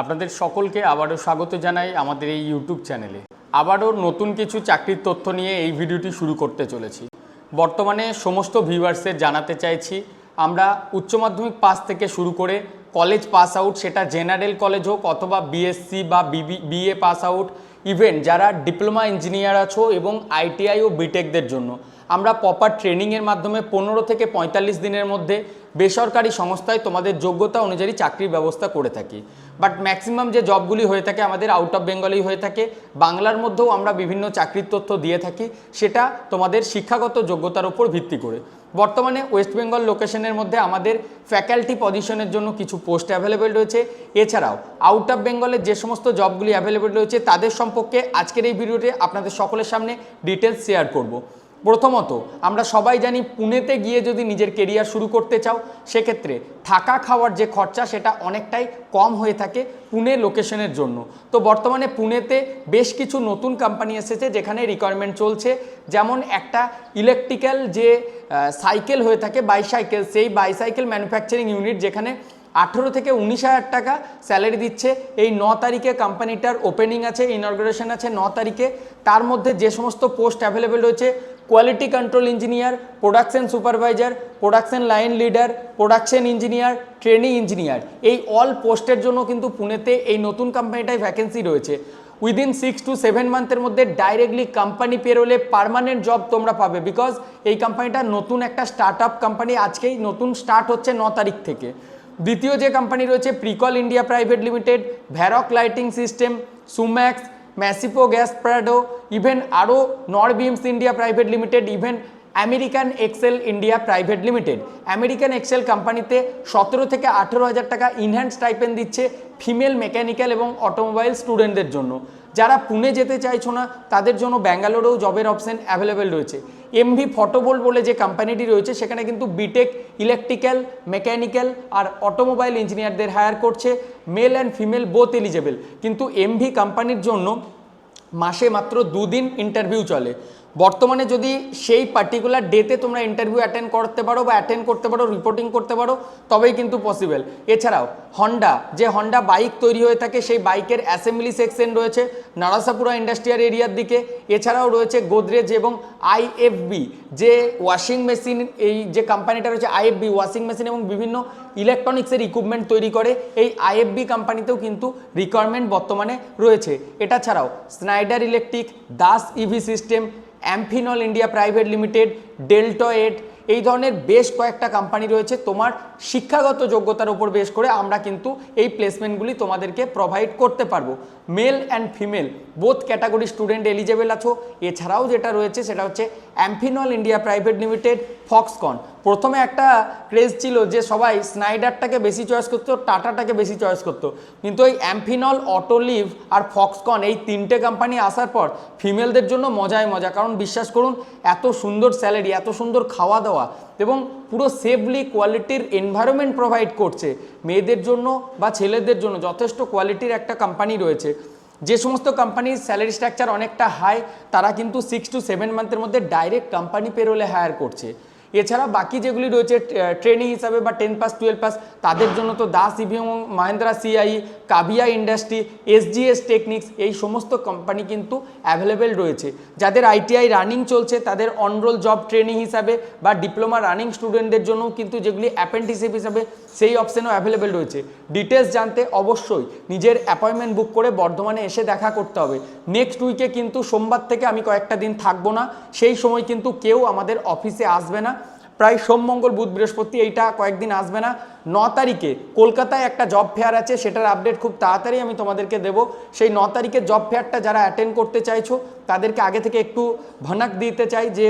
আপনাদের সকলকে আবারও স্বাগত জানাই আমাদের এই ইউটিউব চ্যানেলে আবারও নতুন কিছু চাকরির তথ্য নিয়ে এই ভিডিওটি শুরু করতে চলেছি। বর্তমানে সমস্ত ভিউয়ার্সের জানাতে চাইছি, আমরা উচ্চ মাধ্যমিক পাস থেকে শুরু করে কলেজ পাস আউট সেটা জেনারেল কলেজ হোক অথবা বিএসসি বা বিবি বিএ পাস আউট ইভেন যারা ডিপ্লোমা ইঞ্জিনিয়ার আছো এবং আইটিআই ও বিটেকদের জন্য। আমরা প্রপার ট্রেনিংয়ের মাধ্যমে পনেরো থেকে পঁয়তাল্লিশ দিনের মধ্যে বেসরকারি সংস্থায় তোমাদের যোগ্যতা অনুযায়ী চাকরির ব্যবস্থা করে থাকি। বাট ম্যাক্সিমাম যে জবগুলি হয়ে থাকে আমাদের আউট অফ বেঙ্গলেই হয়ে থাকে। বাংলার মধ্যেও আমরা বিভিন্ন চাকরির তথ্য দিয়ে থাকি, সেটা তোমাদের শিক্ষাগত যোগ্যতার উপর ভিত্তি করে। বর্তমানে ওয়েস্ট বেঙ্গল লোকেশনের মধ্যে আমাদের ফ্যাকাল্টি পজিশনের জন্য কিছু পোস্ট অ্যাভেলেবেল রয়েছে। এছাড়াও আউট অফ বেঙ্গলের যে সমস্ত জবগুলি অ্যাভেলেবেল রয়েছে, তাদের সম্পর্কে আজকের এই ভিডিওতে আপনাদের সকলের সামনে ডিটেলস শেয়ার করব। প্রথমত, আমরা সবাই জানি পুনেতে গিয়ে যদি নিজের কেরিয়ার শুরু করতে চাও, সেক্ষেত্রে থাকা খাওয়ার যে খরচা, সেটা অনেকটাই কম হয়ে থাকে পুনে লোকেশনের জন্য। তো বর্তমানে পুনেতে বেশ কিছু নতুন কোম্পানি এসেছে যেখানে রিকোয়ারমেন্ট চলছে। যেমন একটা ইলেকট্রিক্যাল যে সাইকেল হয়ে থাকে বাইসাইকেল সেই বাইসাইকেল ম্যানুফ্যাকচারিং ইউনিট যেখানে আঠেরো থেকে উনিশ হাজার টাকা স্যালারি দিচ্ছে। এই ন তারিখে কোম্পানিটার ওপেনিং আছে ইনগ্রেশন আছে, ন তারিখে। তার মধ্যে যে সমস্ত পোস্ট অ্যাভেলেবেল রয়েছে quality control engineer production supervisor production line leader production engineer training engineer এই অল পোস্টের জন্য কিন্তু পুনেতে এই নতুন কোম্পানিটায় ভ্যাকেন্সি রয়েছে। উইদিন সিক্স টু সেভেন মান্থের মধ্যে ডাইরেক্টলি কোম্পানি পেরোলে পারমানেন্ট জব তোমরা পাবে বিকজ এই কোম্পানিটা নতুন একটা স্টার্ট আপ কোম্পানি আজকেই নতুন স্টার্ট হচ্ছে ন তারিখ থেকে। দ্বিতীয় যে কোম্পানি রয়েছে Pricol India private limited Varroc lighting system সুম্যাক্স ম্যাসিপো গ্যাস প্রাডো ইভেন আরও নরবিমস India private limited even American axle India private limited American axle কোম্পানিতে সতেরো থেকে আঠেরো হাজার টাকা ইনহ্যান্ড স্টাইপেন দিচ্ছে ফিমেল মেকানিক্যাল এবং অটোমোবাইল স্টুডেন্টদের জন্য। যারা পুনে যেতে চাইছো না, তাদের জন্য ব্যাঙ্গালোরেও জবের অপশান অ্যাভেলেবেল রয়েছে। এমভি ফটোবোল বলে যে কোম্পানিটি রয়েছে, সেখানে কিন্তু বিটেক ইলেকট্রিক্যাল মেকানিক্যাল আর অটোমোবাইল ইঞ্জিনিয়ারদের হায়ার করছে male and female both eligible কিন্তু এমভি কোম্পানির জন্য মাসে মাত্র দুদিন ইন্টারভিউ চলে। বর্তমানে যদি সেই পার্টিকুলার ডেতে তোমরা ইন্টারভিউ অ্যাটেন্ড করতে পারো বা অ্যাটেন্ড করতে পারো রিপোর্টিং করতে পারো, তবেই কিন্তু পসিবল এছাড়াও হন্ডা যে হন্ডা বাইক তৈরি হয়ে থাকে, সেই বাইকের অ্যাসেম্বলি সেকশন রয়েছে নারাসাপুরা ইন্ডাস্ট্রিয়াল এরিয়ার দিকে। এছাড়াও রয়েছে গোদরেজ এবং আইএফবি যে ওয়াশিং মেশিন এই যে কোম্পানিটা রয়েছে আইএফবি ওয়াশিং মেশিন এবং বিভিন্ন ইলেকট্রনিক্সের ইকুইপমেন্ট তৈরি করে, এই আইএফবি কোম্পানিতেও কিন্তু রিকোয়ারমেন্ট বর্তমানে রয়েছে। এটা ছাড়াও Schneider Electric Das EV system Amphenol India private limited deltoid এই ধরনের বেশ কয়েকটা কোম্পানি রয়েছে। তোমার শিক্ষাগত যোগ্যতার উপর বেশ করে আমরা কিন্তু এই প্লেসমেন্টগুলি তোমাদেরকে প্রোভাইড করতে পারব। Male and female both category student eligible আছো। এছাড়াও যেটা রয়েছে সেটা হচ্ছে Amphenol India private limited Foxconn প্রথমে একটা ক্রেজ ছিল যে সবাই স্নাইডারটাকে বেশি চয়েস করতো টাটাটাকে বেশি চয়েস করতো। কিন্তু এই অ্যাম্ফিনল অটোলিভ আর ফক্সকন এই তিনটে কোম্পানি আসার পর ফিমেলদের জন্য মজায় মজা। কারণ বিশ্বাস করুন, এত সুন্দর স্যালারি এত সুন্দর খাওয়া দাওয়া এবং পুরো সেফলি কোয়ালিটির এনভায়রনমেন্ট প্রোভাইড করছে। মেয়েদের জন্য বা ছেলেদের জন্য যথেষ্ট কোয়ালিটির একটা কোম্পানি রয়েছে। যে সমস্ত কোম্পানির স্যালারি স্ট্রাকচার অনেকটা হাই তারা কিন্তু সিক্স টু সেভেন মান্থের মধ্যে ডাইরেক্ট কোম্পানি পেরোলে হায়ার করছে। এছাড়া বাকি যেগুলি রয়েছে ট্রেনিং হিসাবে বা টেন পাস টুয়েলভ পাস তাদের জন্য তো দাস ইভি এবং মাহেন্দ্রা সিআই কাবিয়া ইন্ডাস্ট্রি এসজিএস টেকনিক্স এই সমস্ত কোম্পানি কিন্তু অ্যাভেলেবেল রয়েছে। যাদের আইটিআই রানিং চলছে, তাদের অনরোল জব ট্রেনিং হিসাবে বা ডিপ্লোমা রানিং স্টুডেন্টদের জন্যও কিন্তু যেগুলি অ্যাপ্রেন্টিসিপ হিসাবে, সেই অপশানও অ্যাভেলেবেল রয়েছে। ডিটেলস জানতে অবশ্যই নিজের অ্যাপয়েন্টমেন্ট বুক করে বর্ধমানে এসে দেখা করতে হবে। নেক্সট উইকে কিন্তু সোমবার থেকে আমি কয়েকটা দিন থাকব না, সেই সময় কিন্তু কেউ আমাদের অফিসে আসবে না। প্রায় সোম, মঙ্গল, বুধ, বৃহস্পতি এইটা কয়েকদিন আসবে না। ন তারিখে কলকাতায় একটা জব ফেয়ার আছে, সেটার আপডেট খুব তাড়াতাড়ি আমি তোমাদেরকে দেব। সেই ন তারিখের জব ফেয়ারটা যারা অ্যাটেন্ড করতে চাইছো, তাদেরকে আগে থেকে একটু ভনাক দিতে চাই যে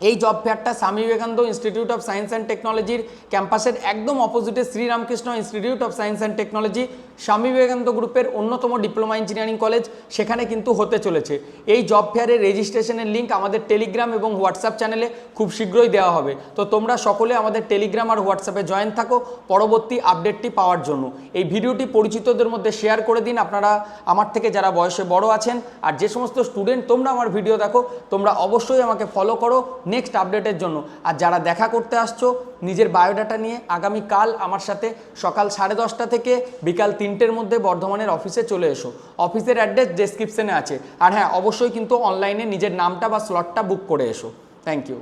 এই job ফেয়ারটা Swami Vivekananda institute of science and টেকনোলজির ক্যাম্পাসের একদম অপোজিটে Sri Ramakrishna institute of science and technology Swami Vivekananda গ্রুপের অন্যতম ডিপ্লোমা ইঞ্জিনিয়ারিং কলেজ সেখানে কিন্তু হতে চলেছে। এই জব ফেয়ারের রেজিস্ট্রেশনের লিঙ্ক আমাদের টেলিগ্রাম এবং হোয়াটসঅ্যাপ চ্যানেলে খুব শীঘ্রই দেওয়া হবে। তো তোমরা সকলে আমাদের টেলিগ্রাম আর হোয়াটসঅ্যাপে জয়েন থাকো, পরবর্তী আপডেটটি পাওয়ার জন্য। এই ভিডিওটি পরিচিতদের মধ্যে শেয়ার করে দিন, আপনারা আমার থেকে যারা বয়সে বড় আছেন, আর যে সমস্ত স্টুডেন্ট তোমরা আমার ভিডিও দেখো, তোমরা অবশ্যই আমাকে ফলো করো নেক্সট আপডেটের জন্য। আর যারা দেখা করতে আসছো, নিজের বায়োডাটা নিয়ে আগামী কাল আমার সাথে সকাল সাড়ে দশটা থেকে বিকাল তিনটের মধ্যে বর্ধমানের অফিসে চলে এসো। অফিসের অ্যাড্রেস ডেসক্রিপশনে আছে। আর হ্যাঁ অবশ্যই কিন্তু অনলাইনে নিজের নামটা বা স্লটটা বুক করে এসো। Thank you